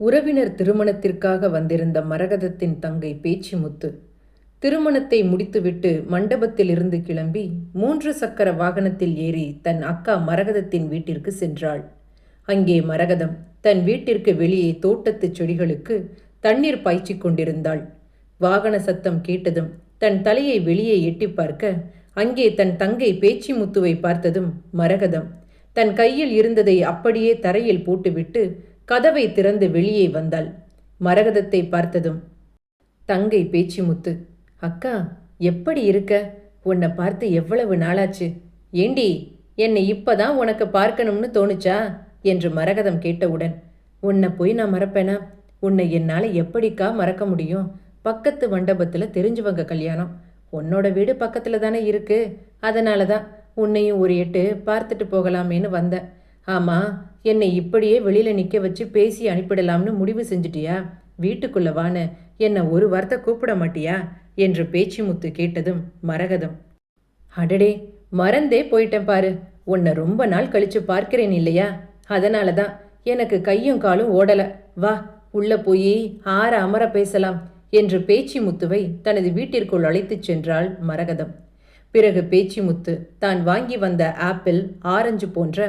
உறவினர் திருமணத்திற்காக வந்திருந்த மரகதத்தின் தங்கை பேச்சு முத்து திருமணத்தை முடித்துவிட்டு மண்டபத்திலிருந்து கிளம்பி மூன்று சக்கர வாகனத்தில் ஏறி தன் அக்கா மரகதத்தின் வீட்டிற்கு சென்றாள். அங்கே மரகதம் தன் வீட்டிற்கு வெளியே தோட்டத்துச் செடிகளுக்கு தண்ணீர் பாய்ச்சிக் கொண்டிருந்தாள். வாகன சத்தம் கேட்டதும் தன் தலையை வெளியே எட்டி பார்க்க அங்கே தன் தங்கை பேச்சி முத்துவை பார்த்ததும் மரகதம் தன் கையில் இருந்ததை அப்படியே தரையில் போட்டுவிட்டு கதவை திறந்து வெளியே வந்தாள். மரகதத்தை பார்த்ததும் தங்கை பேச்சிமுத்து அக்கா எப்படி இருக்க? உன்னை பார்த்து எவ்வளவு நாளாச்சு? ஏண்டி என்னை இப்பதான் உனக்கு பார்க்கணும்னு தோணுச்சா? என்று மரகதம் கேட்டவுடன் உன்னை போய் நான் மறப்பேனா? உன்னை என்னால் எப்படிக்கா மறக்க முடியும்? பக்கத்து மண்டபத்தில் தெரிஞ்சவங்க கல்யாணம். உன்னோட வீடு பக்கத்தில் தானே இருக்கு. அதனால தான் உன்னையும் ஒரு எட்டு பார்த்துட்டு போகலாமேன்னு வந்தேன். ஆமாம் என்னை இப்படியே வெளியில் நிற்க வச்சு பேசி அனுப்பிடலாம்னு முடிவு செஞ்சிட்டியா? வீட்டுக்குள்ள வான்னு என்னை ஒரு வார்த்தை கூப்பிட மாட்டியா? என்று பேச்சு முத்து கேட்டதும் மரகதம். அடடே மறந்தே போயிட்டேன் பாரு. உன்னை ரொம்ப நாள் கழிச்சு பார்க்கிறேன் இல்லையா? அதனால தான் எனக்கு கையும் காலும் ஓடல. வா உள்ள போய் ஆற அமர பேசலாம் என்று பேச்சி முத்துவை தனது வீட்டிற்குள் அழைத்துச் சென்றாள் மரகதம். பிறகு பேச்சிமுத்து தான் வாங்கி வந்த ஆப்பிள் ஆரஞ்சு போன்ற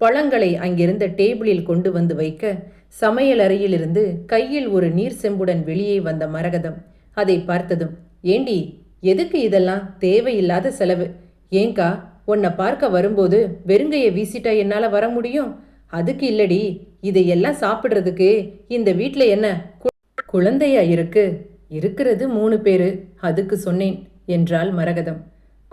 பழங்களை அங்கிருந்த டேபிளில் கொண்டு வந்து வைக்க சமையலறையிலிருந்து கையில் ஒரு நீர் செம்புடன் வெளியே வந்த மரகதம் அதை பார்த்ததும் ஏண்டி எதுக்கு இதெல்லாம்? தேவையில்லாத செலவு. ஏங்கா உன்னை பார்க்க வரும்போது வெறுங்கையை வீசிட்டா என்னால் வர முடியும்? அதுக்கு இல்லடி இதையெல்லாம் சாப்பிட்றதுக்கு இந்த வீட்டில் என்ன கு- குழந்தையா இருக்கு. இருக்கிறது மூணு பேரு. அதுக்கு சொன்னேன் என்றாள் மரகதம்.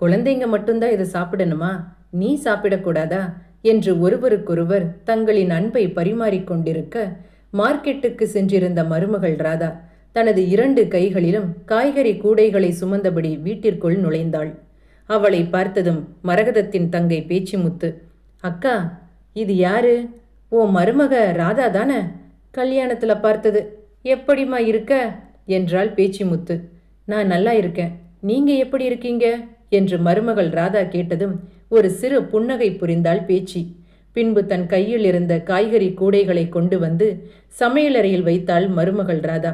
குழந்தைங்க மட்டும்தான் இதை சாப்பிடணுமா? நீ சாப்பிடக்கூடாதா? என்று ஒருவருக்கொருவர் தங்களின் அன்பை பரிமாறிக்கொண்டிருக்க மார்க்கெட்டுக்கு சென்றிருந்த மருமகள் ராதா தனது இரண்டு கைகளிலும் காய்கறி கூடைகளை சுமந்தபடி வீட்டிற்குள் நுழைந்தாள். அவளை பார்த்ததும் மரகதத்தின் தங்கை பேச்சிமுத்து அக்கா இது யாரு? ஓ மருமக ராதா தானே? கல்யாணத்தில் பார்த்தது. எப்படிம்மா இருக்க? என்றாள் பேச்சிமுத்து நான் நல்லா இருக்கேன். நீங்க எப்படி இருக்கீங்க? என்று மருமகள் ராதா கேட்டதும் ஒரு சிறு புன்னகை புரிந்தாள் பேச்சி. பின்பு தன் கையில் இருந்த காய்கறி கூடைகளை கொண்டு வந்து சமையலறையில் வைத்தாள் மருமகள் ராதா.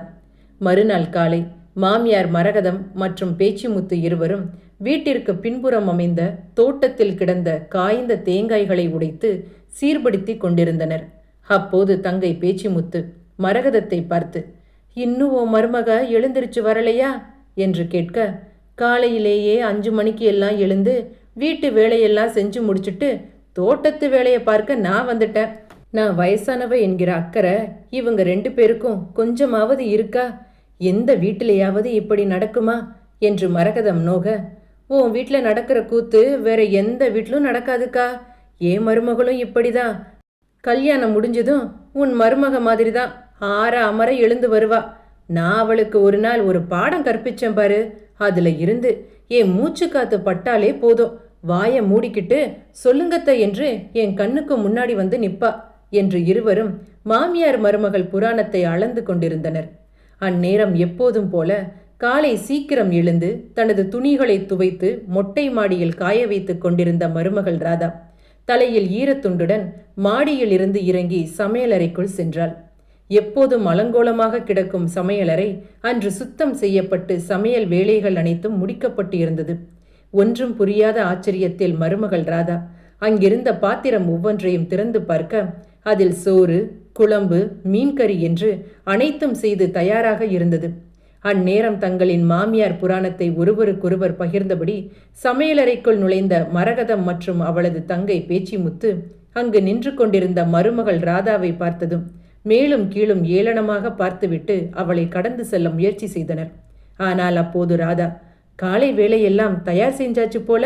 மறுநாள் காலை மாமியார் மரகதம் மற்றும் பேச்சிமுத்து இருவரும் வீட்டிற்கு பின்புறம் அமைந்த தோட்டத்தில் கிடந்த காய்ந்த தேங்காய்களை உடைத்து சீர்படுத்தி கொண்டிருந்தனர். அப்போது தங்கை பேச்சிமுத்து மரகதத்தை பார்த்து இன்னும் ஓ மருமக எழுந்திருச்சு வரலையா? என்று கேட்க காலையிலேயே அஞ்சு மணிக்கு எல்லாம் எழுந்து வீட்டு வேலையெல்லாம் செஞ்சு முடிச்சுட்டு தோட்டத்து வேலையை பார்க்க நான் வந்துட்டேன். நான் வயசானவ என்கிற அக்கறை இவங்க ரெண்டு பேருக்கும் கொஞ்சமாவது இருக்கா? எந்த வீட்டிலேயாவது இப்படி நடக்குமா? என்று மரகதம் நோக உன் வீட்டில் நடக்கிற கூத்து வேற எந்த வீட்டிலும் நடக்காதுக்கா? ஏன் மருமகளும் இப்படிதான். கல்யாணம் முடிஞ்சதும் உன் மருமக மாதிரி தான் ஆற அமர எழுந்து வருவா. நான் அவளுக்கு ஒரு நாள் ஒரு பாடம் கற்பிச்சேன் பாரு. அதுல இருந்து என் மூச்சு காத்து பட்டாலே போதும். வாயை மூடிக்கிட்டு சொல்லுங்கத்த என்று என் கண்ணுக்கு முன்னாடி வந்து நிப்பா என்று இருவரும் மாமியார் மருமகள் புராணத்தை அளந்து கொண்டிருந்தனர். அந்நேரம் எப்போதும் போல காலை சீக்கிரம் எழுந்து தனது துணிகளை துவைத்து மொட்டை மாடியில் காய வைத்துக் கொண்டிருந்த மருமகள் ராதா தலையில் ஈரத்துண்டுடன் மாடியில் இருந்து இறங்கி சமையலறைக்குள் சென்றாள். எப்போதும் அலங்கோலமாக கிடக்கும் சமையலறை அன்று சுத்தம் செய்யப்பட்டு சமையல் வேலைகள் அனைத்தும் முடிக்கப்பட்டு இருந்தது. ஒன்றும் புரியாத ஆச்சரியத்தில் மருமகள் ராதா அங்கிருந்த பாத்திரம் ஒவ்வொன்றையும் திறந்து பார்க்க அதில் சோறு குழம்பு மீன்கறி என்று அனைத்தும் செய்து தயாராக இருந்தது. அந்நேரம் தங்களின் மாமியார் புராணத்தை ஒருவருக்கொருவர் பகிர்ந்தபடி சமையலறைக்குள் நுழைந்த மரகதம் மற்றும் அவளது தங்கை பேச்சிமுத்து அங்கு நின்று கொண்டிருந்த மருமகள் ராதாவை பார்த்ததும் மேலும் கீழும் ஏளனமாக பார்த்துவிட்டு அவளை கடந்து செல்ல முயற்சி செய்தனர். ஆனால் அப்போது ராதா காலை வேலையெல்லாம் தயார் செஞ்சாச்சு போல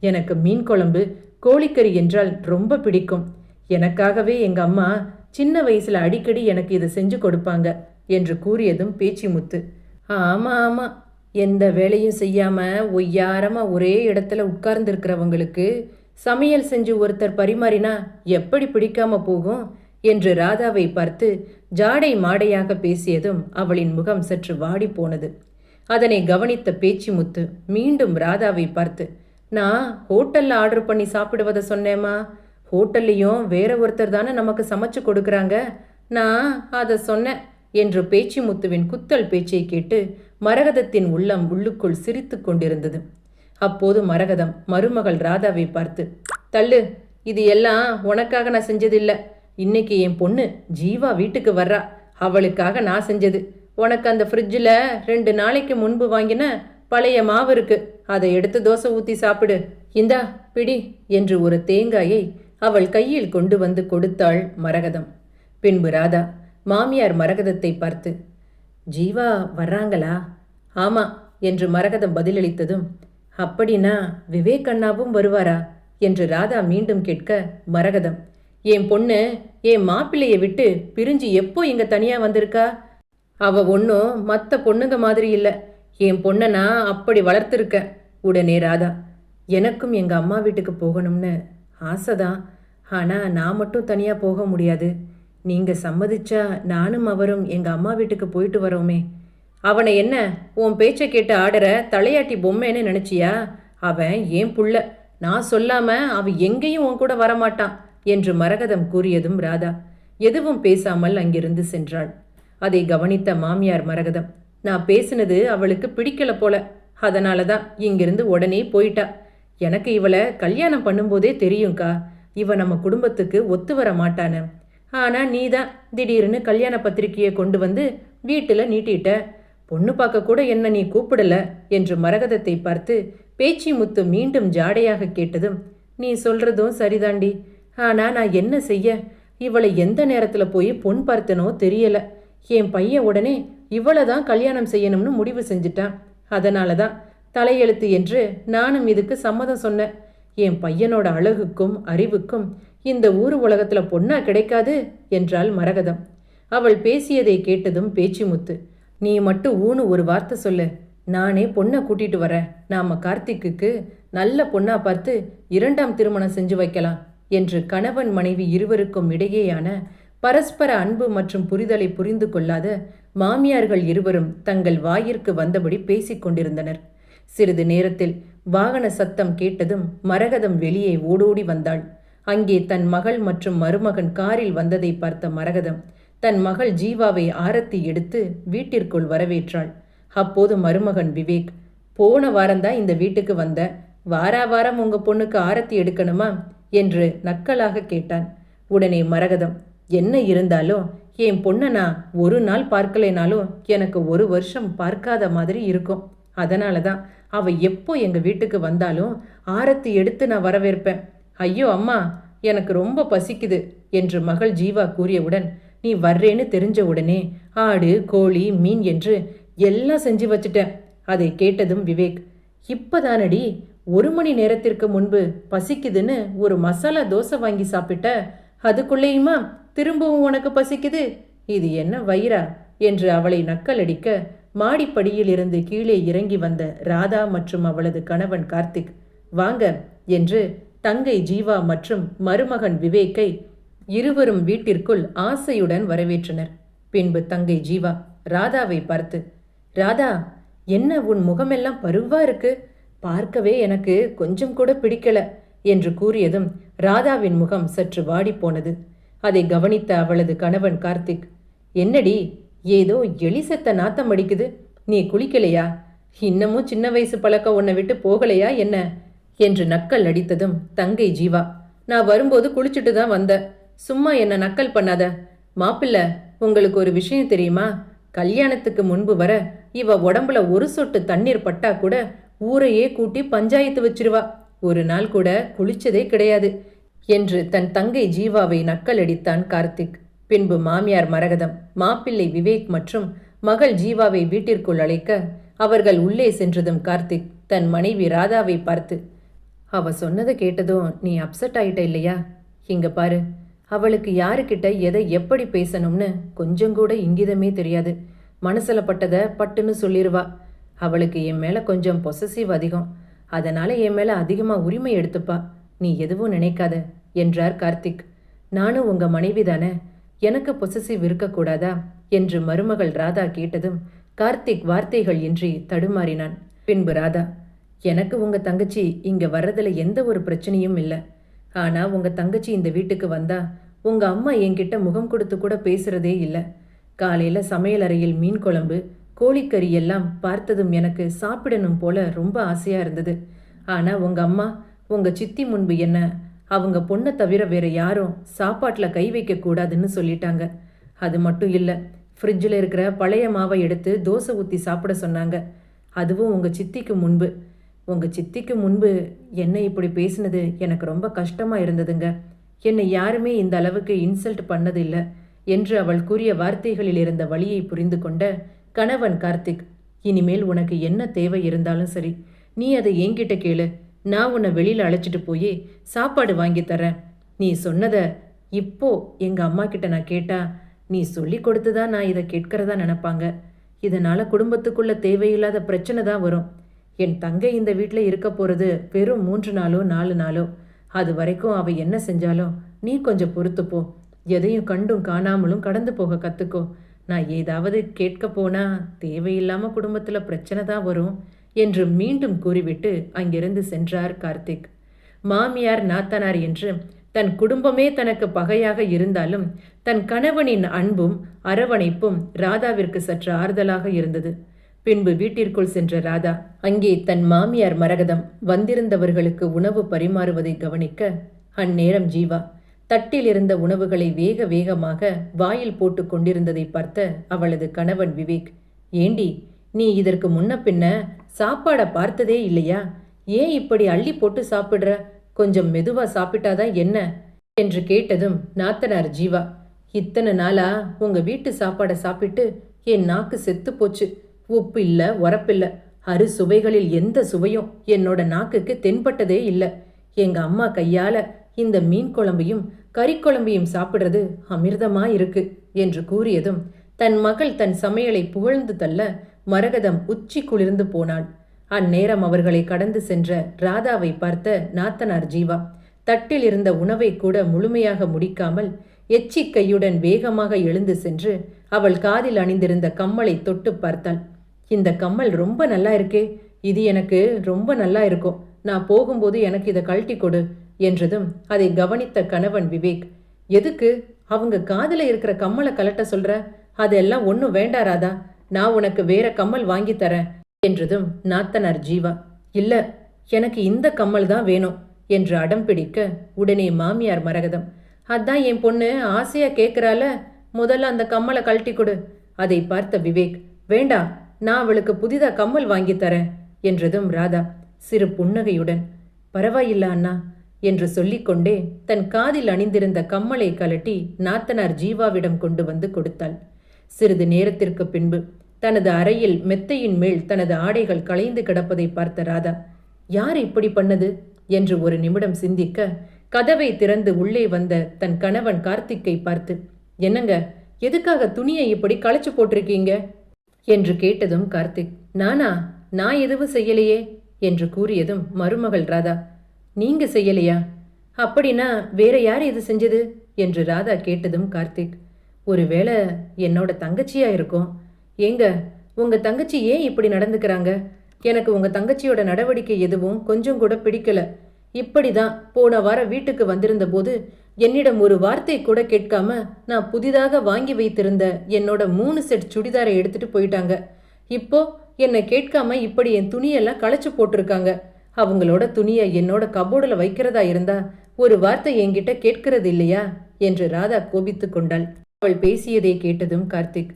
எனக்கு மீன் குழம்பு கோழிக்கறி என்றால் ரொம்ப பிடிக்கும். எனக்காகவே எங்க அம்மா சின்ன வயசுல அடிக்கடி எனக்கு இதை செஞ்சு கொடுப்பாங்க என்று கூறியதும் பேச்சிமுத்து ஆமா ஆமா. எந்த வேலையும் செய்யாம ஒய்யாரமா ஒரே இடத்துல உட்கார்ந்திருக்கிறவங்களுக்கு சமையல் செஞ்சு ஒருத்தர் பரிமாறினா எப்படி பிடிக்காம போகும் என்று ராதாவை பார்த்து ஜாடை மாடையாக பேசியதும் அவளின் முகம் சற்று வாடி போனது அதனை கவனித்த பேச்சிமுத்து மீண்டும் ராதாவை பார்த்து நான் ஹோட்டலில் ஆர்டர் பண்ணி சாப்பிடுவதை சொன்னேம்மா. ஹோட்டல்லையும் வேற ஒருத்தர் தானே நமக்கு சமைச்சு கொடுக்குறாங்க. நான் அதை சொன்னேன் என்று பேச்சு முத்துவின் குத்தல் பேச்சை கேட்டு மரகதத்தின் உள்ளம் உள்ளுக்குள் சிரித்து கொண்டிருந்தது. அப்போது மரகதம் மருமகள் ராதாவை பார்த்து தள்ளு இது எல்லாம் உனக்காக நான் செஞ்சதில்லை. இன்னைக்கு என் பொண்ணு ஜீவா வீட்டுக்கு வர்றா. அவளுக்காக நான் செஞ்சது. உனக்கு அந்த ஃப்ரிட்ஜில் ரெண்டு நாளைக்கு முன்பு வாங்கின பழைய மாவு இருக்கு. அதை எடுத்து தோசை ஊற்றி சாப்பிடு. இந்தா பிடி என்று ஒரு தேங்காயை அவள் கையில் கொண்டு வந்து கொடுத்தாள் மரகதம். பின்பு ராதா மாமியார் மரகதத்தை பார்த்து ஜீவா வர்றாங்களா? ஆமா என்று மரகதம் பதிலளித்ததும் அப்படின்னா விவேக் அண்ணாவும் வருவாரா? என்று ராதா மீண்டும் கேட்க மரகதம் என் பொண்ணு என் மாப்பிள்ளையை விட்டு பிரிஞ்சு எப்போ இங்க தனியா வந்திருக்கா? அவ ஒன்றும் மற்ற பொண்ணுங்க மாதிரி இல்லை. என் பொண்ணை நான் அப்படி வளர்த்துருக்கேன். உடனே ராதா எனக்கும் எங்கள் அம்மா வீட்டுக்கு போகணும்னு ஆசைதான். ஆனால் நான் மட்டும் தனியாக போக முடியாது. நீங்கள் சம்மதிச்சா நானும் அவரும் எங்கள் அம்மா வீட்டுக்கு போயிட்டு வரோமே. அவனை என்ன உன் பேச்சை கேட்டு ஆடுற தலையாட்டி பொம்மைன்னு நினச்சியா? அவன் ஏன் புள்ள? நான் சொல்லாமல் அவன் எங்கேயும் உன் கூட வரமாட்டான் என்று மரகதம் கூறியதும் ராதா எதுவும் பேசாமல் அங்கிருந்து சென்றாள். அதை கவனித்த மாமியார் மரகதம் நான் பேசினது அவளுக்கு பிடிக்கல போல. அதனால தான் இங்கிருந்து உடனே போயிட்டா. எனக்கு இவளை கல்யாணம் பண்ணும்போதே தெரியும்க்கா. இவ நம்ம குடும்பத்துக்கு ஒத்து வர மாட்டானு ஆனா நீ தான் திடீர்னு கல்யாண பத்திரிகையை கொண்டு வந்து வீட்டில் நீட்டிட்ட. பொண்ணு பார்க்க கூட என்ன நீ கூப்பிடல? என்று மரகதத்தை பார்த்து பேச்சி முத்து மீண்டும் ஜாடையாக கேட்டதும் நீ சொல்றதும் சரிதாண்டி. ஆனா நான் என்ன செய்ய? இவளை எந்த நேரத்தில் போய் பொன் பார்த்தனோ தெரியலை. என் பையன் உடனே இவளை தான் கல்யாணம் செய்யணும்னு முடிவு செஞ்சுட்டான். அதனால தான் தலையெழுத்து என்று நானும் இதுக்கு சம்மதம் சொன்னேன். என் பையனோட அழகுக்கும் அறிவுக்கும் இந்த ஊர் உலகத்தில் பொண்ணா கிடைக்காது என்றாள் மரகதம். அவள் பேசியதை கேட்டதும் பேச்சிமுத்து நீ மட்டும் ஊனு ஒரு வார்த்தை சொல்லு. நானே பொண்ணை கூட்டிட்டு வரேன். நாம கார்த்திக்குக்கு நல்ல பொண்ணா பார்த்து இரண்டாம் திருமணம் செஞ்சு வைக்கலாம் என்று கணவன் மனைவி இருவருக்கும் இடையேயான பரஸ்பர அன்பு மற்றும் புரிதலை புரிந்து கொள்ளாத மாமியார்கள் இருவரும் தங்கள் வாயிற்கு வந்தபடி பேசிக் கொண்டிருந்தனர். சிறிது நேரத்தில் வாகன சத்தம் கேட்டதும் மரகதம் வெளியே ஓடோடி வந்தாள். அங்கே தன் மகள் மற்றும் மருமகன் காரில் வந்ததை பார்த்த மரகதம் தன் மகள் ஜீவாவை ஆரத்தி எடுத்து வீட்டிற்குள் வரவேற்றாள். அப்போது மருமகன் விவேக் போன வாரம்தான் இந்த வீட்டுக்கு வந்த? வாரா வாரம் உங்க பொண்ணுக்கு ஆரத்தி எடுக்கணுமா? என்று நக்கலாக கேட்டான். உடனே மரகதம் என்ன இருந்தாலும் என் பொண்ணை நான் ஒரு நாள் பார்க்கலைனாலும் எனக்கு ஒரு வருஷம் பார்க்காத மாதிரி இருக்கும். அதனால தான் அவள் எப்போ எங்கள் வீட்டுக்கு வந்தாலும் ஆரத்தி எடுத்து நான் வரவேற்பேன். ஐயோ அம்மா எனக்கு ரொம்ப பசிக்குது என்று மகள் ஜீவா கூறியவுடன் நீ வர்றேன்னு தெரிஞ்ச உடனே ஆடு கோழி மீன் என்று எல்லாம் செஞ்சு வச்சுட்டேன். அதை கேட்டதும் விவேக் இப்பதானடி ஒரு மணி நேரத்திற்கு முன்பு பசிக்குதுன்னு ஒரு மசாலா தோசை வாங்கி சாப்பிட்ட அதுக்குள்ளேயுமா திரும்பவும் உனக்கு பசிக்குது? இது என்ன வயிறா? என்று அவளை நக்கலடிக்க மாடிப்படியில் இருந்து கீழே இறங்கி வந்த ராதா மற்றும் அவளது கணவன் கார்த்திக் வாங்க என்று தங்கை ஜீவா மற்றும் மருமகன் விவேக்கை இருவரும் வீட்டிற்குள் ஆசையுடன் வரவேற்றனர். பின்பு தங்கை ஜீவா ராதாவை பார்த்து ராதா என்ன உன் முகமெல்லாம் பருவா இருக்கு? பார்க்கவே எனக்கு கொஞ்சம் கூட பிடிக்கல என்று கூறியதும் ராதாவின் முகம் சற்று வாடிப்போனது. அதை கவனித்த அவளது கணவன் கார்த்திக் என்னடி ஏதோ எலி செத்த நாத்தம் அடிக்குது. நீ குளிக்கலையா? இன்னமும் சின்ன வயசு பழக்கம் உன்னை விட்டு போகலையா என்ன? என்று நக்கல் அடித்ததும் தங்கை ஜீவா நான் வரும்போது குளிச்சுட்டு தான் வந்தேன். சும்மா என்ன நக்கல் பண்ணாத. மாப்பிள்ள உங்களுக்கு ஒரு விஷயம் தெரியுமா? கல்யாணத்துக்கு முன்பு வர இவ உடம்புல ஒரு சொட்டு தண்ணீர் பட்டா கூட ஊரையே கூட்டி பஞ்சாயத்து வச்சிருவா. ஒரு நாள் கூட குளிச்சதே கிடையாது. என்று தன் தங்கை ஜீவாவை நக்கலடித்தான் கார்த்திக். பின்பு மாமியார் மரகதம் மாப்பிள்ளை விவேக் மற்றும் மகள் ஜீவாவை வீட்டிற்குள் அழைக்க அவர்கள் உள்ளே சென்றதும் கார்த்திக் தன் மனைவி ராதாவை பார்த்து அவ சொன்னதை கேட்டதும் நீ அப்செட் ஆயிட்ட இல்லையா? இங்க பாரு அவளுக்கு யாருக்கிட்ட எதை எப்படி பேசணும்னு கொஞ்சம் கூட இங்கிதமே தெரியாது. மனசுல பட்டதை பட்டுன்னு சொல்லிடுவா அவளுக்கு என் மேல கொஞ்சம் பொசசிவ் அதிகம். அதனால என் மேல அதிகமா உரிமை எடுத்துப்பா. நீ எதுவும் நினைக்காத என்றார் கார்த்திக். நானும் உங்க மனைவி தானே எனக்கு பொசசிவ் இருக்கக்கூடாதா? என்று மருமகள் ராதா கேட்டதும் கார்த்திக் வார்த்தைகள் இன்றி தடுமாறினான். பின்பு ராதா எனக்கு உங்க தங்கச்சி இங்க வர்றதுல எந்த ஒரு பிரச்சனையும் இல்லை. ஆனா உங்க தங்கச்சி இந்த வீட்டுக்கு வந்தா உங்க அம்மா என்கிட்ட முகம் கொடுத்து கூட பேசுறதே இல்லை. காலையில சமையலறையில் மீன் குழம்பு கோழிக்கறி எல்லாம் பார்த்ததும் எனக்கு சாப்பிடணும் போல ரொம்ப ஆசையா இருந்தது. ஆனா உங்க அம்மா உங்கள் சித்தி முன்பு என்ன? அவங்க பொண்ணை தவிர வேற யாரும் சாப்பாட்டில் கை வைக்கக்கூடாதுன்னு சொல்லிட்டாங்க. அது மட்டும் இல்லை ஃப்ரிட்ஜில் இருக்கிற பழைய மாவை எடுத்து தோசை ஊற்றி சாப்பிட சொன்னாங்க. அதுவும் உங்கள் சித்திக்கு முன்பு. உங்கள் சித்திக்கு முன்பு என்னை இப்படி பேசினது எனக்கு ரொம்ப கஷ்டமாக இருந்ததுங்க. என்னை யாருமே இந்த அளவுக்கு இன்சல்ட் பண்ணதில்லை என்று அவள் கூறிய வார்த்தைகளில் இருந்த வழியை புரிந்து கொண்ட கணவன் கார்த்திக் இனிமேல் உனக்கு என்ன தேவை இருந்தாலும் சரி நீ அதை என்கிட்ட கேளு. நான் உன்னை வெளியில் அழைச்சிட்டு போய் சாப்பாடு வாங்கி தரேன். நீ சொன்னதை இப்போ எங்கள் அம்மா கிட்ட நான் கேட்டா நீ சொல்லி கொடுத்து தான் நான் இதை கேட்கறதா நினைப்பாங்க. இதனால் குடும்பத்துக்குள்ள தேவையில்லாத பிரச்சனை தான் வரும். என் தங்கை இந்த வீட்டில் இருக்க போகிறது வெறும் மூன்று நாளோ நாலு நாளோ. அது வரைக்கும் அவ என்ன செஞ்சாலும் நீ கொஞ்சம் பொறுத்துப்போ. எதையும் கண்டும் காணாமலும் கடந்து போக கற்றுக்கோ நான் ஏதாவது கேட்க போனால் தேவையில்லாமல் குடும்பத்தில் பிரச்சனை தான் வரும். என்று மீண்டும் கூறிவிட்டு அங்கிருந்து சென்றார் கார்த்திக். மாமியார் நாத்தனார் என்று தன் குடும்பமே தனக்கு பகையாக இருந்தாலும் தன் கணவனின் அன்பும் அரவணைப்பும் ராதாவிற்கு சற்று ஆறுதலாக இருந்தது. பின்பு வீட்டிற்குள் சென்ற ராதா அங்கே தன் மாமியார் மரகதம் வந்திருந்தவர்களுக்கு உணவு பரிமாறுவதை கவனிக்க அந்நேரம் ஜீவா தட்டில் இருந்த உணவுகளை வேக வேகமாக வாயில் போட்டு கொண்டிருந்ததை பார்த்த அவளது கணவன் விவேக் ஏண்டி நீ இதற்கு முன்ன பின்ன சாப்பாடை பார்த்ததே இல்லையா? ஏன் இப்படி அள்ளி போட்டு சாப்பிடுற? கொஞ்சம் மெதுவா சாப்பிட்டாதான் என்ன? என்று கேட்டதும் நாத்தனார் ஜீவா இத்தனை நாளா உங்க வீட்டு சாப்பாடை சாப்பிட்டு என் நாக்கு செத்து போச்சு. உப்பு இல்ல உரப்பில்ல. அறு சுவைகளில் எந்த சுவையும் என்னோட நாக்குக்கு தென்பட்டதே இல்ல. எங்க அம்மா கையால இந்த மீன் குழம்பையும் கறி குழம்பையும் சாப்பிடுறது அமிர்தமா இருக்கு என்று கூறியதும் தன் மகள் தன் சமையலை புகழ்ந்து தள்ள மரகதம் உச்சி குளிர்ந்து போனாள். அந்நேரம் அவர்களை கடந்து சென்ற ராதாவை பார்த்த நாத்தனார் ஜீவா தட்டில் இருந்த உணவை கூட முழுமையாக முடிக்காமல் எச்சிக்கையுடன் வேகமாக எழுந்து சென்று அவள் காதில் அணிந்திருந்த கம்மலை தொட்டு பார்த்தாள். இந்த கம்மல் ரொம்ப நல்லா இருக்கே இது எனக்கு ரொம்ப நல்லா இருக்கும். நான் போகும்போது எனக்கு இதை கழட்டி கொடு என்றதும் அதை கவனித்த கணவன் விவேக் எதுக்கு? அவங்க காதில் இருக்கிற கம்மலை கலட்ட சொல்ற? அதெல்லாம் ஒன்றும் வேண்டாராதா நான் உனக்கு வேற கம்மல் வாங்கி தரேன் என்றதும் நாத்தனார் ஜீவா இல்ல எனக்கு இந்த கம்மல் தான் வேணும் என்று அடம் பிடிக்க உடனே மாமியார் மரகதம் அதான் என் பொண்ணு ஆசையா கேட்கிறால முதல்ல அந்த கம்மலை கழட்டி கொடு அதை பார்த்த விவேக் வேண்டா நான் அவளுக்கு புதிதா கம்மல் வாங்கி தரேன் என்றதும் ராதா சிறு புன்னகையுடன் பரவாயில்ல அண்ணா என்று சொல்லிக்கொண்டே தன் காதில் அணிந்திருந்த கம்மலை கலட்டி நாத்தனார் ஜீவாவிடம் கொண்டு வந்து கொடுத்தாள். சிறிது நேரத்திற்கு பின்பு தனது அறையில் மெத்தையின் மேல் தனது ஆடைகள் களைந்து கிடப்பதை பார்த்த ராதா யார் இப்படி பண்ணது? என்று ஒரு நிமிடம் சிந்திக்க கதவை திறந்து உள்ளே வந்த தன் கணவன் கார்த்திக்கை பார்த்து என்னங்க எதுக்காக துணியை இப்படி களைச்சு போட்டிருக்கீங்க? என்று கேட்டதும் கார்த்திக் நானா? நான் எதுவும் செய்யலையே? என்று கூறியதும் மருமகள் ராதா நீங்க செய்யலையா? அப்படின்னா வேற யார் இது செஞ்சது? என்று ராதா கேட்டதும் கார்த்திக் ஒருவேளை என்னோட தங்கச்சியா இருக்கும். ஏங்க உங்க தங்கச்சி ஏன் இப்படி நடந்துக்கிறாங்க? எனக்கு உங்க தங்கச்சியோட நடவடிக்கை எதுவும் கொஞ்சம் கூட பிடிக்கல. இப்படிதான் போன வாரம் வீட்டுக்கு வந்திருந்த போது என்னிடம் ஒரு வார்த்தை கூட கேட்காம நான் புதிதாக வாங்கி வைத்திருந்த என்னோட மூணு செட் சுடிதாரை எடுத்துட்டு போயிட்டாங்க. இப்போ என்னை கேட்காம இப்படி என் துணியெல்லாம் களைச்சு போட்டிருக்காங்க. அவங்களோட துணியை என்னோட கபோர்டில் வைக்கிறதா இருந்தா ஒரு வார்த்தை என்கிட்ட கேட்கிறது இல்லையா? என்று ராதா கோபித்து கொண்டாள். அவள் பேசியதை கேட்டதும் கார்த்திக்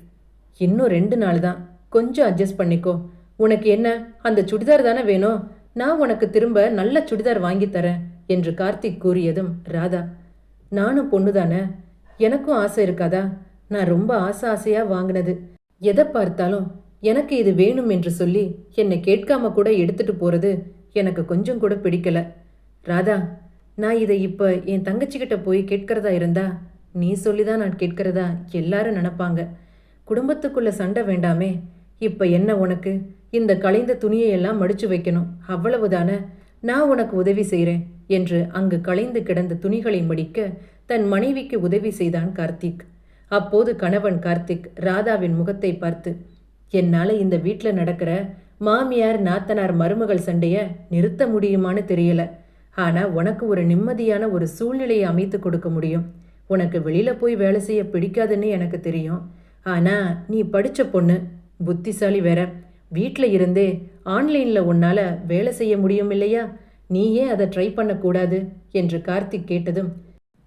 இன்னும் ரெண்டு நாள் தான். கொஞ்சம் அட்ஜஸ்ட் பண்ணிக்கோ. உனக்கு என்ன? அந்த சுடிதார் தானே வேணும்? நான் உனக்கு திரும்ப நல்ல சுடிதார் வாங்கி தரேன் என்று கார்த்திக் கூறியதும் ராதா நானும் பொண்ணு தானே. எனக்கும் ஆசை இருக்காதா? நான் ரொம்ப ஆசை ஆசையா வாங்கினது. எதை பார்த்தாலும் எனக்கு இது வேணும் என்று சொல்லி என்னை கேட்காம கூட எடுத்துட்டு போறது எனக்கு கொஞ்சம் கூட பிடிக்கல. ராதா நான் இதை இப்ப என் தங்கச்சிக்கிட்ட போய் கேட்கறதா இருந்தா நீ சொல்லி தான் நான் கேட்கிறதா எல்லாரும் நினப்பாங்க. குடும்பத்துக்குள்ள சண்டை வேண்டாமே. இப்ப என்ன உனக்கு? இந்த களைந்த துணியையெல்லாம் மடிச்சு வைக்கணும். அவ்வளவுதானே? நான் உனக்கு உதவி செய்கிறேன் என்று அங்கு களைந்து கிடந்த துணிகளை மடிக்க தன் மனைவிக்கு உதவி செய்தான் கார்த்திக். அப்போது கணவன் கார்த்திக் ராதாவின் முகத்தை பார்த்து என்னால் இந்த வீட்டில் நடக்கிற மாமியார் நாத்தனார் மருமகள் சண்டையை நிறுத்த முடியுமான்னு தெரியல. ஆனால் உனக்கு ஒரு நிம்மதியான ஒரு சூழ்நிலையை அமைத்து கொடுக்க முடியும். உனக்கு வெளியில் போய் வேலை செய்ய பிடிக்காதுன்னு எனக்கு தெரியும். ஆனால் நீ படித்த பொண்ணு புத்திசாலி வேற. வீட்டில் இருந்தே ஆன்லைனில் உன்னால் வேலை செய்ய முடியும் இல்லையா? நீ ஏன் அதை ட்ரை பண்ணக்கூடாது என்று கார்த்திக் கேட்டதும்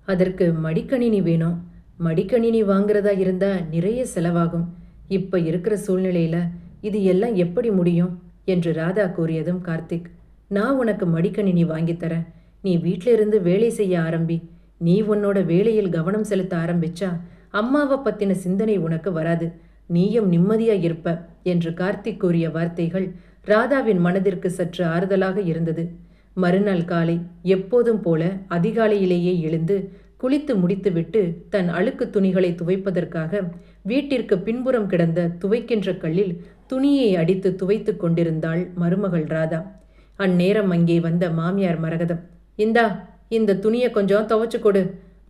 அதற்கு மடிக்கணினி வேணும். மடிக்கணினி வாங்குறதா இருந்தால் நிறைய செலவாகும். இப்போ இருக்கிற சூழ்நிலையில் இது எல்லாம் எப்படி முடியும்? என்று ராதா கூறியதும் கார்த்திக் நான் உனக்கு மடிக்கணினி வாங்கித்தரேன் நீ வீட்டிலிருந்து இருந்து வேலை செய்ய ஆரம்பி. நீ உன்னோட வேலையில் கவனம் செலுத்த ஆரம்பிச்சா அம்மாவை பத்தின சிந்தனை உனக்கு வராது. நீயும் நிம்மதியா இருப்ப என்று கார்த்திக் கூறிய வார்த்தைகள் ராதாவின் மனதிற்கு சற்று ஆறுதலாக இருந்தது. மறுநாள் காலை எப்போதும் போல அதிகாலையிலேயே எழுந்து குளித்து முடித்துவிட்டு தன் அழுக்கு துணிகளை துவைப்பதற்காக வீட்டிற்கு பின்புறம் கிடந்த துவைக்கின்ற கல்லில் துணியை அடித்து துவைத்துக் கொண்டிருந்தாள் மருமகள் ராதா. அந்நேரம் அங்கே வந்த மாமியார் மரகதம் இந்தா இந்த துணியை கொஞ்சம் துவைச்சு கொடு.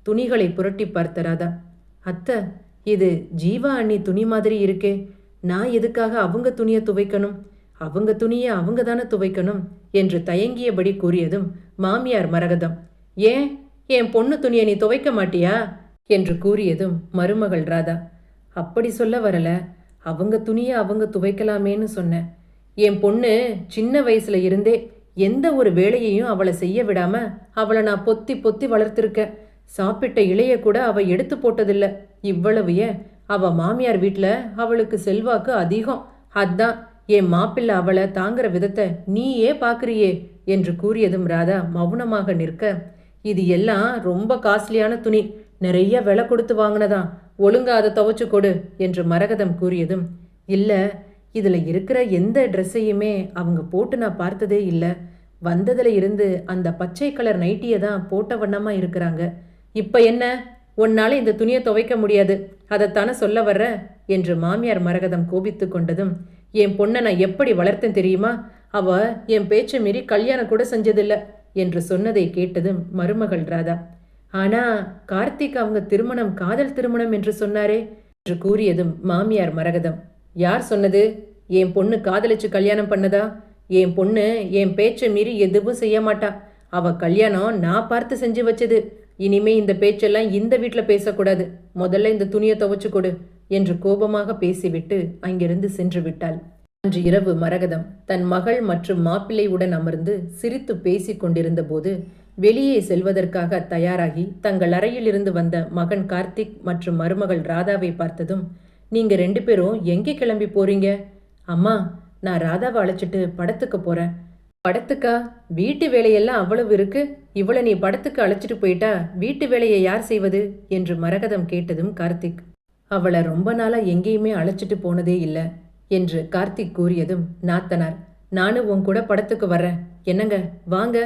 துணிகளை புரட்டி பார்த்த ராதா. அத்தை இது ஜீவா அண்ணி துணி மாதிரி இருக்கே. நான் எதுக்காக அவங்க துணியை துவைக்கணும்? அவங்க துணியை அவங்க தானே துவைக்கணும்? என்று தயங்கியபடி கூறியதும் மாமியார் மரகதம். ஏன்? என் பொண்ணு துணியை நீ துவைக்க மாட்டியா? என்று கூறியதும் மருமகள் ராதா. அப்படி சொல்ல வரல. அவங்க துணியை அவங்க துவைக்கலாமேன்னு சொன்னேன் என் பொண்ணு சின்ன வயசுல இருந்தே எந்த ஒரு வேலையையும் அவளை செய்ய விடாம அவளை நான் பொத்தி பொத்தி வளர்த்திருக்கேன் சாப்பிட்ட இலைய கூட அவ எடுத்து போட்டதில்ல. இவ்வளவு ஏன் அவ மாமியார் வீட்ல அவளுக்கு செல்வாக்கு அதிகம். அதான் என் மாப்பிள்ளை அவளை தாங்குற விதத்தை நீயே பாக்குறியே என்று கூறியதும் ராதா மௌனமாக நிற்க. இது எல்லாம் ரொம்ப காஸ்ட்லியான துணி. நிறைய விலை கொடுத்து வாங்கினதான் ஒழுங்கா அதை துவைச்சு கொடு என்று மரகதம் கூறியதும் இல்லை இதில் இருக்கிற எந்த ட்ரெஸ்ஸையுமே அவங்க போட்டு நான் பார்த்ததே இல்லை. வந்ததுல இருந்து அந்த பச்சை கலர் நைட்டியை தான் போட்ட வண்ணமாக இருக்கிறாங்க. இப்போ என்ன? உன்னால் இந்த துணியை துவைக்க முடியாது. அதைத்தானே சொல்ல வர்ற? என்று மாமியார் மரகதம் கோபித்து கொண்டதும் என் பொண்ணை நான் எப்படி வளர்த்தேன் தெரியுமா? அவ என் பேச்சை மீறி கல்யாணம் கூட செஞ்சதில்லை என்று சொன்னதை கேட்டதும் மருமகள் ராதா. ஆனா கார்த்திக் அவங்க திருமணம் காதல் திருமணம் என்று சொன்னாரே என்று கூறியதும் மாமியார் மரகதம். யார் சொன்னது? என் பொண்ணு காதலிச்சு கல்யாணம் பண்ணதா? என் பொண்ணு என் பேச்சை மீறி எதுவும் செய்ய மாட்டா. அவ கல்யாணம் நான் பார்த்து செஞ்சு வச்சது. இனிமே இந்த பேச்செல்லாம் இந்த வீட்டில் பேசக்கூடாது. முதல்ல இந்த துணியை துவைச்சு கொடு என்று கோபமாக பேசிவிட்டு அங்கிருந்து சென்று விட்டாள். அன்று இரவு மரகதம் தன் மகள் மற்றும் மாப்பிள்ளையுடன் அமர்ந்து சிரித்து பேசிக் கொண்டிருந்த போது வெளியே செல்வதற்காக தயாராகி தங்கள் அறையிலிருந்து வந்த மகன் கார்த்திக் மற்றும் மருமகள் ராதாவை பார்த்ததும் நீங்கள் ரெண்டு பேரும் எங்கே கிளம்பி போறீங்க? அம்மா நான் ராதாவை அழைச்சிட்டு படத்துக்கு போறேன். படத்துக்கா? வீட்டு வேலையெல்லாம் அவ்வளவு இருக்கு. இவளை நீ படத்துக்கு அழைச்சிட்டு போயிட்டா வீட்டு வேலையை யார் செய்வது? என்று மரகதம் கேட்டதும் கார்த்திக். அவளை ரொம்ப நாளா எங்கேயுமே அழைச்சிட்டு போனதே இல்லை என்று கார்த்திக் கூறியதும் நாத்தனார். நானும் உன் கூட படத்துக்கு வர்றேன். என்னங்க? வாங்க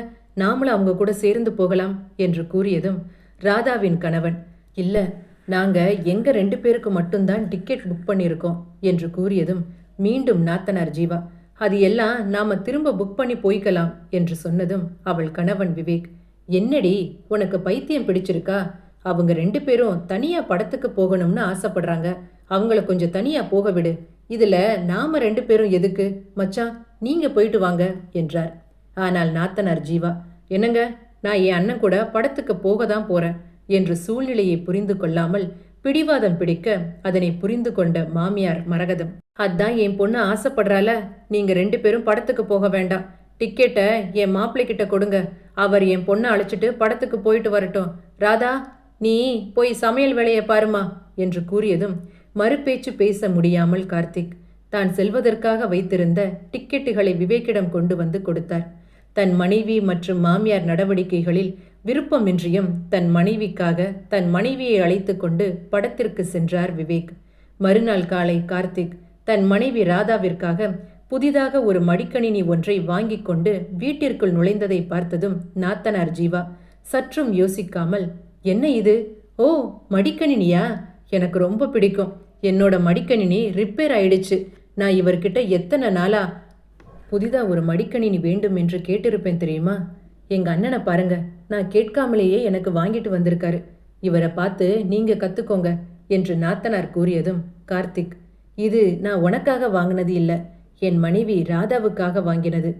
நாமளும் அவங்க கூட சேர்ந்து போகலாம் என்று கூறியதும் ராதாவின் கணவன். இல்லை நாங்கள் எங்கள் ரெண்டு பேருக்கு மட்டும்தான் டிக்கெட் புக் பண்ணியிருக்கோம் என்று கூறியதும் மீண்டும் நாத்தனார் ஜீவா அது எல்லாம் நாம் திரும்ப புக் பண்ணி போய்க்கலாம் என்று சொன்னதும் அவள் கணவன் விவேக் என்னடி உனக்கு பைத்தியம் பிடிச்சிருக்கா? அவங்க ரெண்டு பேரும் தனியாக படத்துக்கு போகணும்னு ஆசைப்படுறாங்க. அவங்கள கொஞ்சம் தனியாக போக விடு. இதில் நாம் ரெண்டு பேரும் எதுக்கு? மச்சான் நீங்கள் போயிட்டு வாங்க என்றார். ஆனால் நாத்தனார் ஜீவா என்னங்க நான் என் அண்ணன் கூட படத்துக்கு போக தான் போகிறேன் என்று சூழ்நிலையை புரிந்து கொள்ளாமல் பிடிவாதம் பிடிக்க அதனை புரிந்து கொண்ட மாமியார் மரகதம். அதான் என் பொண்ணு ஆசைப்படுறால நீங்க ரெண்டு பேரும் படத்துக்கு போக வேண்டாம். டிக்கெட்டை என் மாப்பிள்ளை கிட்ட கொடுங்க. அவர் என் பொண்ணை அழைச்சிட்டு படத்துக்கு போயிட்டு வரட்டும். ராதா நீ போய் சமையல் வேலையை பாருமா என்று கூறியதும் மறுபேச்சு பேச முடியாமல் கார்த்திக் தான் செல்வதற்காக வைத்திருந்த டிக்கெட்டுகளை விவேக்கிடம் கொண்டு வந்து கொடுத்தார். தன் மனைவி மற்றும் மாமியார் நடவடிக்கைகளில் விருப்பமின்றியும் தன் மனைவிக்காக தன் மனைவியை அழைத்து கொண்டு படத்திற்கு சென்றார் விவேக். மறுநாள் காலை கார்த்திக் தன் மனைவி ராதாவிற்காக புதிதாக ஒரு மடிக்கணினி ஒன்றை வாங்கிக் கொண்டு வீட்டிற்குள் நுழைந்ததை பார்த்ததும் நாத்தனார் ஜீவா சற்றும் யோசிக்காமல் என்ன இது? ஓ மடிக்கணினியா? எனக்கு ரொம்ப பிடிக்கும். என்னோட மடிக்கணினி ரிப்பேர் ஆயிடுச்சு. நான் இவர்கிட்ட எத்தனை நாளா புதிதா ஒரு மடிக்கணினி வேண்டும் என்று கேட்டிருப்பேன் தெரியுமா? எங்க அண்ணனை பாருங்க. நான் கேட்காமலேயே எனக்கு வாங்கிட்டு வந்திருக்காரு. இவரை பார்த்து நீங்க கத்துக்கோங்க என்று நாத்தனார் கூறியதும் கார்த்திக் இது நான் உனக்காக வாங்கினது இல்லை. என் மனைவி ராதாவுக்காக வாங்கினது.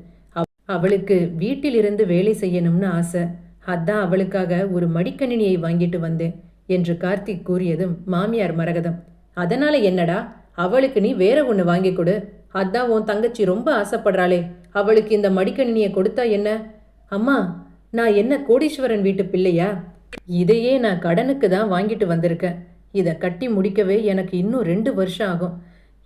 அவளுக்கு வீட்டிலிருந்து வேலை செய்யணும்னு ஆசை. அதான் அவளுக்காக ஒரு மடிக்கணினியை வாங்கிட்டு வந்தேன் என்று கார்த்திக் கூறியதும் மாமியார் மரகதம். அதனால என்னடா? அவளுக்கு நீ வேற ஒன்று வாங்கி கொடு. அதான் உன் தங்கச்சி ரொம்ப ஆசைப்படுறாளே. அவளுக்கு இந்த மடிக்கணினியை கொடுத்தா என்ன? அம்மா நான் என்ன கோடீஸ்வரன் வீட்டு பிள்ளையா? இதையே நான் கடனுக்கு தான் வாங்கிட்டு வந்திருக்கேன். இதை கட்டி முடிக்கவே எனக்கு இன்னும் ரெண்டு வருஷம் ஆகும்.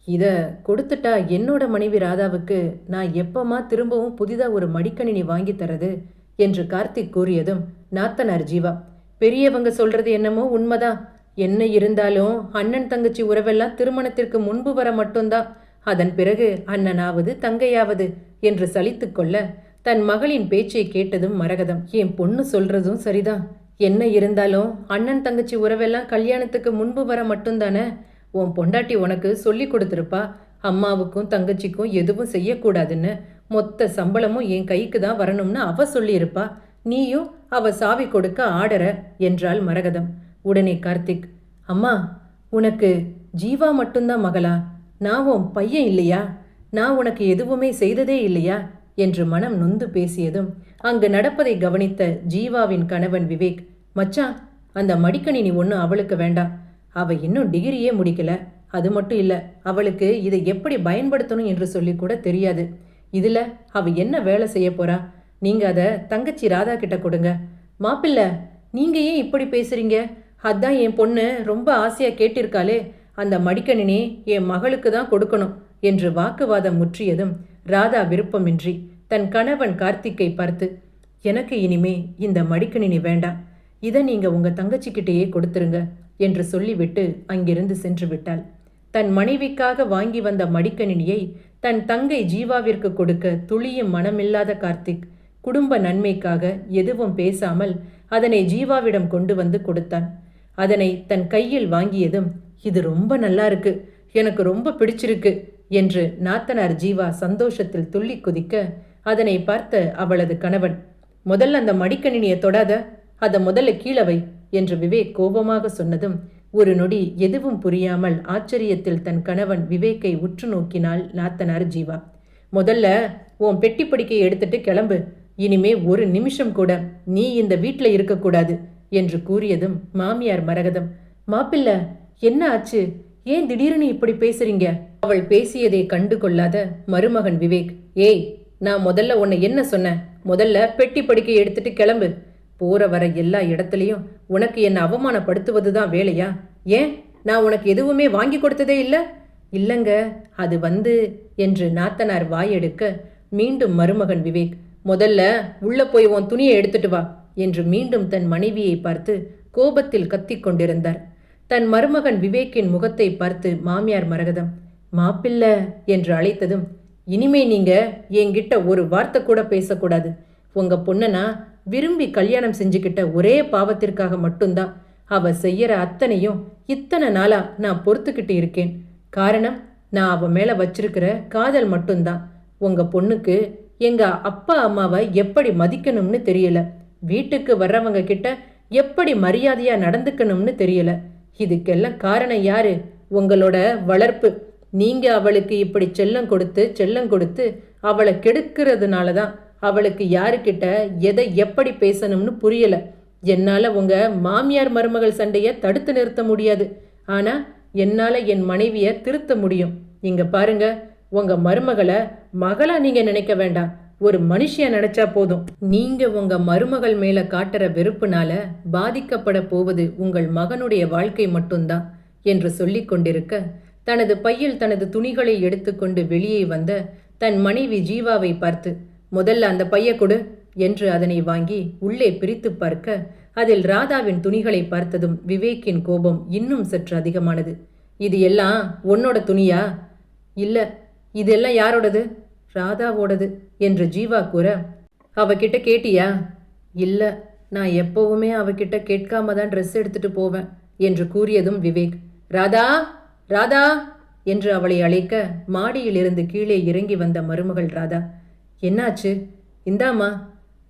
இதை கொடுத்துட்டா என்னோட மனைவி ராதாவுக்கு நான் எப்பமா திரும்பவும் புதிதாக ஒரு மடிக்கணினி வாங்கி தரது? என்று கார்த்திக் கூறியதும் நாத்தனார் ஜீவா பெரியவங்க சொல்றது என்னமோ உண்மைதான். என்ன இருந்தாலும் அண்ணன் தங்கச்சி உறவெல்லாம் திருமணத்திற்கு முன்பு வர மட்டும்தான். அதன் பிறகு அண்ணனாவது தங்கையாவது என்று சலித்துக்கொள்ள தன் மகளின் பேச்சை கேட்டதும் மரகதம் என் பொண்ணு சொல்றதும் சரிதான். என்ன இருந்தாலும் அண்ணன் தங்கச்சி உறவெல்லாம் கல்யாணத்துக்கு முன்பு வர மட்டும்தானே? உன் பொண்டாட்டி உனக்கு சொல்லி கொடுத்துருப்பா. அம்மாவுக்கும் தங்கச்சிக்கும் எதுவும் செய்யக்கூடாதுன்னு மொத்த சம்பளமும் என் கைக்கு தான் வரணும்னு அவ சொல்லியிருப்பா. நீயும் அவ சாவி கொடுக்க ஆடற என்றாள் மரகதம். உடனே கார்த்திக் அம்மா உனக்கு ஜீவா மட்டும்தான் மகளா? நான் உன் பையன் இல்லையா? நான் உனக்கு எதுவுமே செய்ததே இல்லையா? என்று மனம் நொந்து பேசியதும் அங்கு நடப்பதை கவனித்த ஜீவாவின் கணவன் விவேக் மச்சான் அந்த மடிக்கணினி ஒன்று அவளுக்கு வேண்டாம். அவ இன்னும் டிகிரியே முடிக்கல. அது மட்டும் இல்ல அவளுக்கு இதை எப்படி பயன்படுத்தணும் என்று சொல்லி கூட தெரியாது. இதுல அவ என்ன வேலை செய்ய போறா? நீங்க அதை தங்கச்சி ராதா கிட்ட கொடுங்க. மாப்பிள்ள நீங்க ஏன் இப்படி பேசுறீங்க? அதான் என் பொண்ணு ரொம்ப ஆசையா கேட்டிருக்காளே. அந்த மடிக்கணினி என் மகளுக்கு தான் கொடுக்கணும் என்று வாக்குவாதம் முற்றியதும் ராதா விருப்பமின்றி தன் கணவன் கார்த்திக்கை பார்த்து எனக்கு இனிமே இந்த மடிக்கணினி வேண்டாம். இதை நீங்க உங்க தங்கச்சிக்கிட்டேயே கொடுத்துருங்க என்று சொல்லிவிட்டு அங்கிருந்து சென்று விட்டாள் தன் மனைவிக்காக வாங்கி வந்த மடிக்கணினியை தன் தங்கை ஜீவாவிற்கு கொடுக்க துளியும் மனமில்லாத கார்த்திக் குடும்ப நன்மைக்காக எதுவும் பேசாமல் அதனை ஜீவாவிடம் கொண்டு வந்து கொடுத்தான். அதனை தன் கையில் வாங்கியதும் இது ரொம்ப நல்லா இருக்கு. எனக்கு ரொம்ப பிடிச்சிருக்கு. என்று நாத்தனார் ஜீவா சந்தோஷத்தில் துள்ளி குதிக்க அதனை பார்த்த அவளது கணவன் முதல்ல அந்த மடிக்கணினியை தொடாத அதை முதல்ல கீழவை என்று விவேக் கோபமாக சொன்னதும் ஒரு நொடி எதுவும் புரியாமல் ஆச்சரியத்தில் தன் கணவன் விவேக்கை உற்று நோக்கினாள் நாத்தனார் ஜீவா முதல்ல உன் பெட்டி படிக்கையை எடுத்துட்டு கிளம்பு இனிமே ஒரு நிமிஷம் கூட நீ இந்த வீட்டில் இருக்கக்கூடாது என்று கூறியதும் மாமியார் மரகதம் மாப்பிள்ள என்ன ஆச்சு? ஏன் திடீர்னு இப்படி பேசுறீங்க? அவள் பேசியதை கண்டு கொள்ளாத மருமகன் விவேக் ஏய் நான் முதல்ல உன்னை என்ன சொன்னேன்? முதல்ல பெட்டி படுக்கை எடுத்துட்டு கிளம்பு. போற வர எல்லா இடத்துலையும் உனக்கு என்னை அவமானப்படுத்துவது தான் வேலையா? ஏன்? நான் உனக்கு எதுவுமே வாங்கி கொடுத்ததே இல்லை? இல்லைங்க அது வந்து என்று நாத்தனார் வாயெடுக்க மீண்டும் மருமகன் விவேக் முதல்ல உள்ள போய் உன் துணியை எடுத்துட்டு வா என்று மீண்டும் தன் மனைவியை பார்த்து கோபத்தில் கத்திக் கொண்டிருந்தார். தன் மருமகன் விவேக்கின் முகத்தை பார்த்து மாமியார் மரகதம் மாப்பிள்ள என்று அழைத்ததும் இனிமே நீங்க என்கிட்ட ஒரு வார்த்தை கூட பேசக்கூடாது. உங்க பொண்ணனா விரும்பி கல்யாணம் செஞ்சுக்கிட்ட ஒரே பாவத்திற்காக மட்டும்தான். அவ செய்யற அத்தனையும் இத்தனை நாளா நான் பொறுத்துக்கிட்டு இருக்கேன். காரணம் நான் அவ மேல வச்சிருக்கிற காதல் மட்டும்தான். உங்க பொண்ணுக்கு எங்க அப்பா அம்மாவை எப்படி மதிக்கணும்னு தெரியல. வீட்டுக்கு வர்றவங்க கிட்ட எப்படி மரியாதையா நடந்துக்கணும்னு தெரியல. இதுக்கெல்லாம் காரணம் யாரு? உங்களோட வளர்ப்பு. நீங்க அவளுக்கு இப்படி செல்லம் கொடுத்து செல்லம் கொடுத்து அவளை கெடுக்கிறதுனால தான் அவளுக்கு யாருக்கிட்ட எதை எப்படி பேசணும்னு புரியல. என்னால் உங்க மாமியார் மருமகள் சண்டையை தடுத்து நிறுத்த முடியாது. ஆனால் என்னால் என் மனைவியை திருத்த முடியும். இங்க பாருங்க உங்க மருமகளை மகளா நீங்க நினைக்க வேண்டாம். ஒரு மனுஷிய நினைச்சா போதும். நீங்க உங்க மருமகள் மேல காட்டுற வெறுப்புனால பாதிக்கப்பட போவது உங்கள் மகனுடைய வாழ்க்கை மட்டும்தான் என்று சொல்லிக் கொண்டிருக்க தனது பையில் தனது துணிகளை எடுத்துக்கொண்டு வெளியே வந்த தன் மனைவி ஜீவாவை பார்த்து முதல்ல அந்த பைய கொடு என்று அதனை வாங்கி உள்ளே பிரித்து பார்க்க அதில் ராதாவின் துணிகளை பார்த்ததும் விவேக்கின் கோபம் இன்னும் சற்று அதிகமானது. இது எல்லாம் உன்னோட துணியா? இல்ல இதெல்லாம் யாரோடது? ராதாவோடது என்று ஜீவா கூற அவகிட்ட கேட்டியா? இல்ல நான் எப்பவுமே அவகிட்ட கேட்காம தான் ட்ரெஸ் எடுத்துட்டு போவேன் என்று கூறியதும் விவேக் ராதா! ராதா! என்று அவளை அழைக்க மாடியிலிருந்து கீழே இறங்கி வந்த மருமகள் ராதா என்னாச்சு? இந்தாமா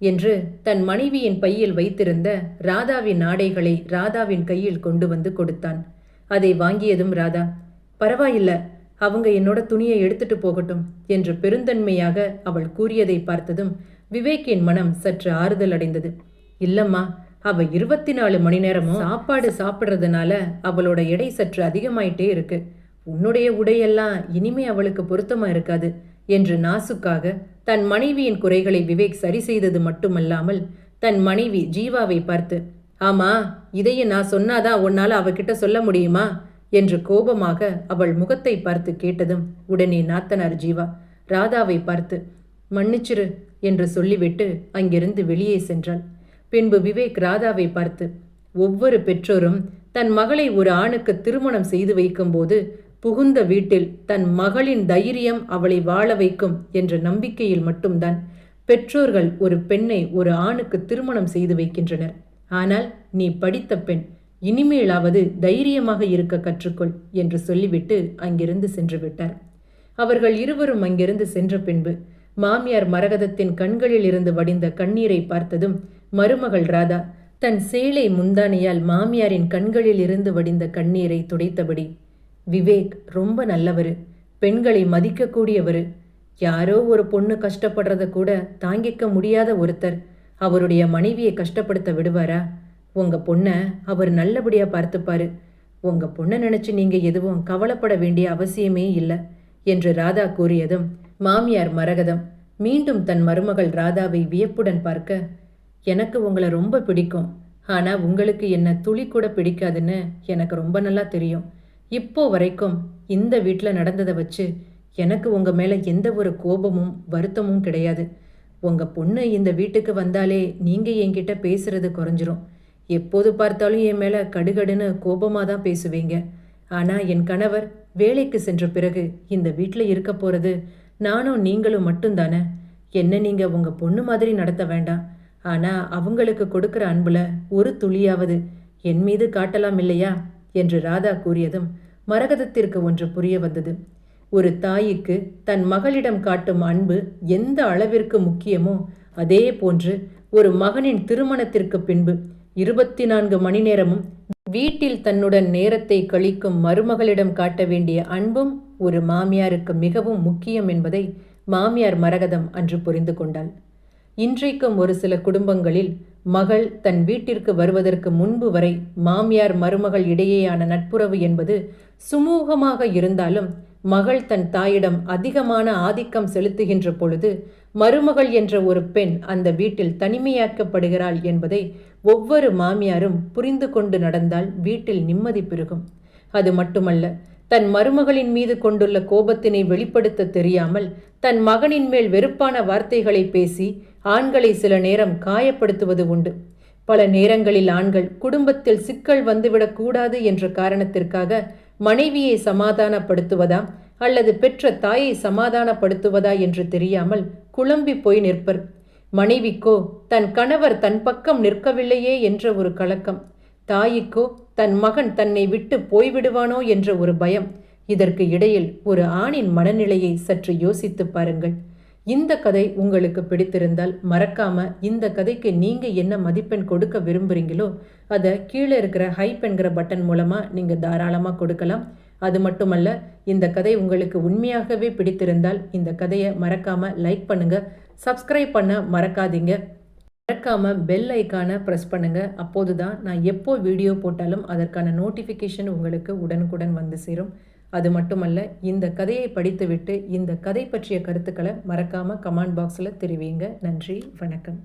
என்று தன் மனைவியின் பையில் வைத்திருந்த ராதாவின் ஆடைகளை ராதாவின் கையில் கொண்டு வந்து கொடுத்தான். அதை வாங்கியதும் ராதா பரவாயில்ல அவங்க என்னோட துணியை எடுத்துட்டு போகட்டும் என்று பெருந்தன்மையாக அவள் கூறியதை பார்த்ததும் விவேக்கின் மனம் சற்று ஆறுதல் அடைந்தது. இல்லம்மா அவ இருபத்தி நாலு மணி நேரமும் சாப்பாடு சாப்பிட்றதுனால அவளோட எடை சற்று அதிகமாயிட்டே இருக்கு. உன்னுடைய உடையெல்லாம் இனிமே அவளுக்கு பொருத்தமா இருக்காது என்று நாசுக்காக தன் மனைவியின் குறைகளை விவேக் சரி செய்தது மட்டுமல்லாமல் தன் மனைவி ஜீவாவை பார்த்து ஆமா இதையே நான் சொன்னாதான் உன்னால அவகிட்ட சொல்ல முடியுமா? என்று கோபமாக அவள் முகத்தை பார்த்து கேட்டதும் உடனே நாத்தனார் ஜீவா ராதாவை பார்த்து மன்னிச்சிரு என்று சொல்லிவிட்டு அங்கிருந்து வெளியே சென்றாள். பின்பு விவேக் ராதாவை பார்த்து ஒவ்வொரு பெற்றோரும் தன் மகளை ஒரு ஆணுக்கு திருமணம் செய்து வைக்கும்போது புகுந்த வீட்டில் தன் மகளின் தைரியம் அவளை வாழ வைக்கும் என்ற நம்பிக்கையில் மட்டும்தான் பெற்றோர்கள் ஒரு பெண்ணை ஒரு ஆணுக்கு திருமணம் செய்து வைக்கின்றனர். ஆனால் நீ படித்த பெண் இனிமேலாவது தைரியமாக இருக்க கற்றுக்கொள் என்று சொல்லிவிட்டு அங்கிருந்து சென்று விட்டார். அவர்கள் இருவரும் அங்கிருந்து சென்ற பின்பு மாமியார் மரகதத்தின் கண்களில் இருந்து வடிந்த கண்ணீரை பார்த்ததும் மருமகள் ராதா தன் சேலை முந்தானையால் மாமியாரின் கண்களில் இருந்து வடிந்த கண்ணீரை துடைத்தபடி விவேக் ரொம்ப நல்லவர் பெண்களை மதிக்கக்கூடியவர். யாரோ ஒரு பொண்ணு கஷ்டப்படுறத கூட தாங்கிக்க முடியாத ஒருத்தர் அவருடைய மனைவியை கஷ்டப்படுத்த விடுவாரா? உங்க பொண்ணை அவர் நல்லபடியா பார்த்துப்பாரு. உங்க பொண்ணை நினைச்சு நீங்க எதுவும் கவலைப்பட வேண்டிய அவசியமே இல்லை என்று ராதா கூறியதும் மாமியார் மரகதம் மீண்டும் தன் மருமகள் ராதாவை வியப்புடன் பார்க்க எனக்கு உங்களை ரொம்ப பிடிக்கும். ஆனால் உங்களுக்கு என்ன துளி கூட பிடிக்காதுன்னு எனக்கு ரொம்ப நல்லா தெரியும். இப்போ வரைக்கும் இந்த வீட்டில் நடந்ததை வச்சு எனக்கு உங்கள் மேலே எந்த ஒரு கோபமும் வருத்தமும் கிடையாது. உங்கள் பொண்ணு இந்த வீட்டுக்கு வந்தாலே நீங்கள் என்கிட்ட பேசுறது குறைஞ்சிரும். எப்போது பார்த்தாலும் என் மேலே கடுகடுன்னு கோபமாக தான் பேசுவீங்க. ஆனால் என் கணவர் வேலைக்கு சென்ற பிறகு இந்த வீட்டில் இருக்க போகிறது நானும் நீங்களும் மட்டும்தானே என்ன நீங்கள் உங்கள் பொண்ணு மாதிரி நடத்த வேண்டாம். ஆனா அவங்களுக்கு கொடுக்கிற அன்புல ஒரு துளியாவது என் மீது காட்டலாம் இல்லையா? என்று ராதா கூறியதும் மரகதத்திற்கு ஒன்று புரிய வந்தது. ஒரு தாய்க்கு தன் மகளிடம் காட்டும் அன்பு எந்த அளவிற்கு முக்கியமோ அதே போன்று ஒரு மகனின் திருமணத்திற்கு பின்பு இருபத்தி நான்கு மணி நேரமும் வீட்டில் தன்னுடன் நேரத்தை கழிக்கும் மருமகளிடம் காட்ட வேண்டிய அன்பும் ஒரு மாமியாருக்கு மிகவும் முக்கியம் என்பதை மாமியார் மரகதம் அன்று புரிந்து கொண்டாள். இன்றைக்கும் ஒரு சில குடும்பங்களில் மகள் தன் வீட்டிற்கு வருவதற்கு முன்பு வரை மாமியார் மருமகள் இடையேயான நட்புறவு என்பது சுமூகமாக இருந்தாலும் மகள் தன் தாயிடம் அதிகமான ஆதிக்கம் செலுத்துகின்ற பொழுது மருமகள் என்ற ஒரு பெண் அந்த வீட்டில் தனிமையாக்கப்படுகிறாள் என்பதை ஒவ்வொரு மாமியாரும் புரிந்து கொண்டு நடந்தால் வீட்டில் நிம்மதி பெருகும். அது மட்டுமல்ல தன் மருமகளின் மீது கொண்டுள்ள கோபத்தினை வெளிப்படுத்த தெரியாமல் தன் மகனின் மேல் வெறுப்பான வார்த்தைகளை பேசி ஆண்களை சில நேரம் காயப்படுத்துவது உண்டு. பல நேரங்களில் ஆண்கள் குடும்பத்தில் சிக்கல் வந்துவிடக்கூடாது என்ற காரணத்திற்காக மனைவியை சமாதானப்படுத்துவதா அல்லது பெற்ற தாயை சமாதானப்படுத்துவதா என்று தெரியாமல் குழம்பி போய் நிற்பர். மனைவிக்கோ தன் கணவர் தன் பக்கம் நிற்கவில்லையே என்ற ஒரு கலக்கம். தாய்க்கோ தன் மகன் தன்னை விட்டு போய்விடுவானோ என்ற ஒரு பயம். இதற்கு இடையில் ஒரு ஆணின் மனநிலையை சற்று யோசித்து பாருங்கள். இந்த கதை உங்களுக்கு பிடித்திருந்தால் மறக்காம இந்த கதைக்கு நீங்க என்ன மதிப்பெண் கொடுக்க விரும்புறீங்களோ அதை கீழே இருக்கிற ஹைப் என்கிற பட்டன் மூலமா நீங்க தாராளமாக கொடுக்கலாம். அது மட்டுமல்ல இந்த கதை உங்களுக்கு உண்மையாகவே பிடித்திருந்தால் இந்த கதையை மறக்காம லைக் பண்ணுங்க சப்ஸ்கிரைப் பண்ண மறக்காதீங்க. மறக்காம பெல் ஐக்கானை ப்ரெஸ் பண்ணுங்க. அப்போது தான் நான் எப்போ வீடியோ போட்டாலும் அதற்கான நோட்டிஃபிகேஷன் உங்களுக்கு உடனுக்குடன் வந்து சேரும். அது மட்டுமல்ல இந்த கதையை படித்துவிட்டு இந்த கதை பற்றிய கருத்துக்களை மறக்காமல் கமெண்ட் பாக்ஸில் தெரிவிங்க. நன்றி வணக்கம்.